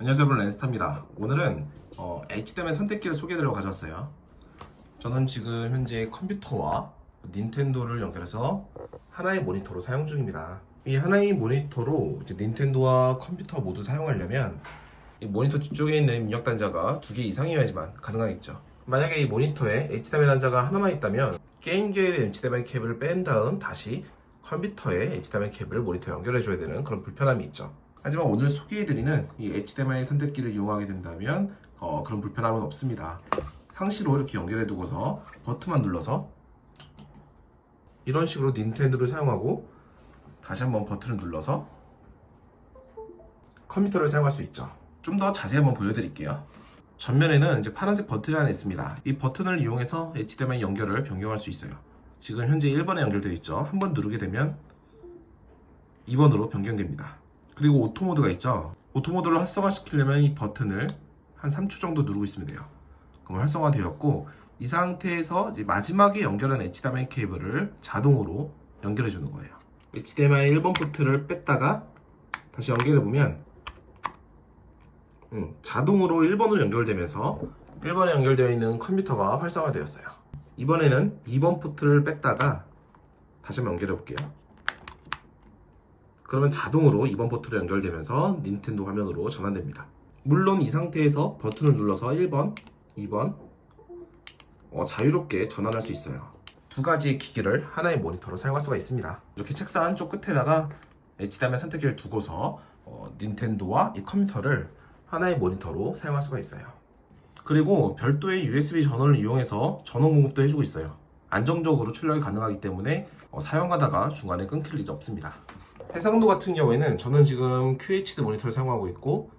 안녕하세요 여러분. 랜스타입니다. 오늘은 어, HDMI 선택기를 소개해드리러 가져왔어요. 저는 지금 현재 컴퓨터와 닌텐도를 연결해서 하나의 모니터로 사용 중입니다. 이 하나의 모니터로 닌텐도와 컴퓨터 모두 사용하려면 이 모니터 뒤쪽에 있는 입력 단자가 두 개 이상이어야지만 가능하겠죠. 만약에 이 모니터에 HDMI 단자가 하나만 있다면 게임기의 HDMI 케이블을 뺀 다음 다시 컴퓨터에 HDMI 케이블을 모니터에 연결해줘야 되는 그런 불편함이 있죠 하지만 오늘 소개해드리는 이 HDMI 선택기를 이용하게 된다면 어, 그런 불편함은 없습니다. 상시로 이렇게 연결해두고서 버튼만 눌러서 이런 식으로 닌텐도를 사용하고 다시 한번 버튼을 눌러서 컴퓨터를 사용할 수 있죠. 좀 더 자세히 한번 보여드릴게요. 전면에는 이제 파란색 버튼이 하나 있습니다. 이 버튼을 이용해서 HDMI 연결을 변경할 수 있어요. 지금 현재 1번에 연결되어 있죠. 한번 누르게 되면 2번으로 변경됩니다. 그리고 오토 모드가 있죠. 오토 모드를 활성화시키려면 이 버튼을 한 3초 정도 누르고 있으면 돼요. 그럼 활성화되었고 이 상태에서 이제 마지막에 연결한 HDMI 케이블을 자동으로 연결해 주는 거예요. HDMI 1번 포트를 뺐다가 다시 연결해 보면 음, 자동으로 1번으로 연결되면서 1번에 연결되어 있는 컴퓨터가 활성화되었어요. 이번에는 2번 포트를 뺐다가 다시 한번 연결해 볼게요. 그러면 자동으로 2번 포트로 연결되면서 닌텐도 화면으로 전환됩니다. 물론 이 상태에서 버튼을 눌러서 1번, 2번 어, 자유롭게 전환할 수 있어요. 두 가지의 기기를 하나의 모니터로 사용할 수가 있습니다. 이렇게 책상 한쪽 끝에다가 HDMI 선택기를 두고서 어, 닌텐도와 이 컴퓨터를 하나의 모니터로 사용할 수가 있어요. 그리고 별도의 USB 전원을 이용해서 전원 공급도 해주고 있어요. 안정적으로 출력이 가능하기 때문에 어, 사용하다가 중간에 끊길 일이 없습니다. 해상도 같은 경우에는 저는 지금 QHD 모니터를 사용하고 있고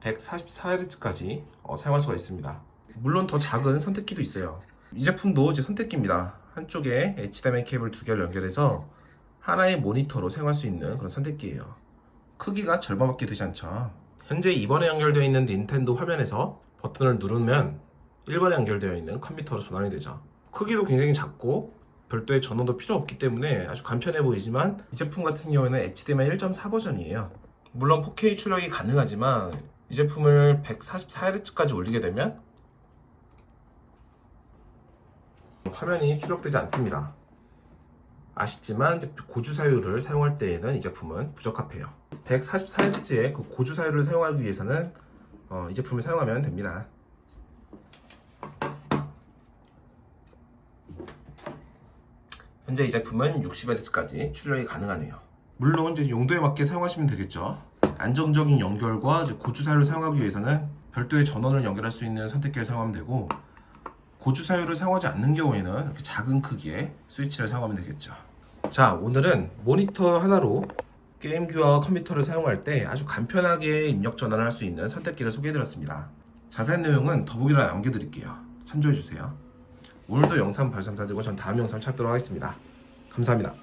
144Hz까지 어, 사용할 수가 있습니다. 물론 더 작은 선택기도 있어요. 이 제품도 제 선택기입니다. 한쪽에 HDMI 케이블 두 개를 연결해서 하나의 모니터로 사용할 수 있는 그런 선택기예요. 크기가 절반밖에 되지 않죠. 현재 2번에 연결되어 있는 닌텐도 화면에서 버튼을 누르면 1번에 연결되어 있는 컴퓨터로 전환이 되죠. 크기도 굉장히 작고 별도의 전원도 필요 없기 때문에 아주 간편해 보이지만 이 제품 같은 경우에는 HDMI 1.4 버전이에요. 물론 4K 출력이 가능하지만 이 제품을 144Hz까지 올리게 되면 화면이 출력되지 않습니다. 아쉽지만 이제 고주 사율을 사용할 때에는 이 제품은 부적합해요. 144Hz의 그 고주 사율을 사용하기 위해서는 어, 이 제품을 사용하면 됩니다. 현재 이 제품은 60Hz까지 출력이 가능하네요. 물론 이제 용도에 맞게 사용하시면 되겠죠. 안정적인 연결과 사율을 사용하기 위해서는 별도의 전원을 연결할 수 있는 선택기를 사용하면 되고 사율을 사용하지 않는 경우에는 이렇게 작은 크기의 스위치를 사용하면 되겠죠. 자, 오늘은 모니터 하나로 게임기와 컴퓨터를 사용할 때 아주 간편하게 입력 전환을 할 수 있는 선택기를 소개해드렸습니다. 자세한 내용은 더보기欄에 남겨드릴게요. 참조해주세요. 오늘도 영상 다들고 전 다음 영상 찾도록 하겠습니다. 감사합니다.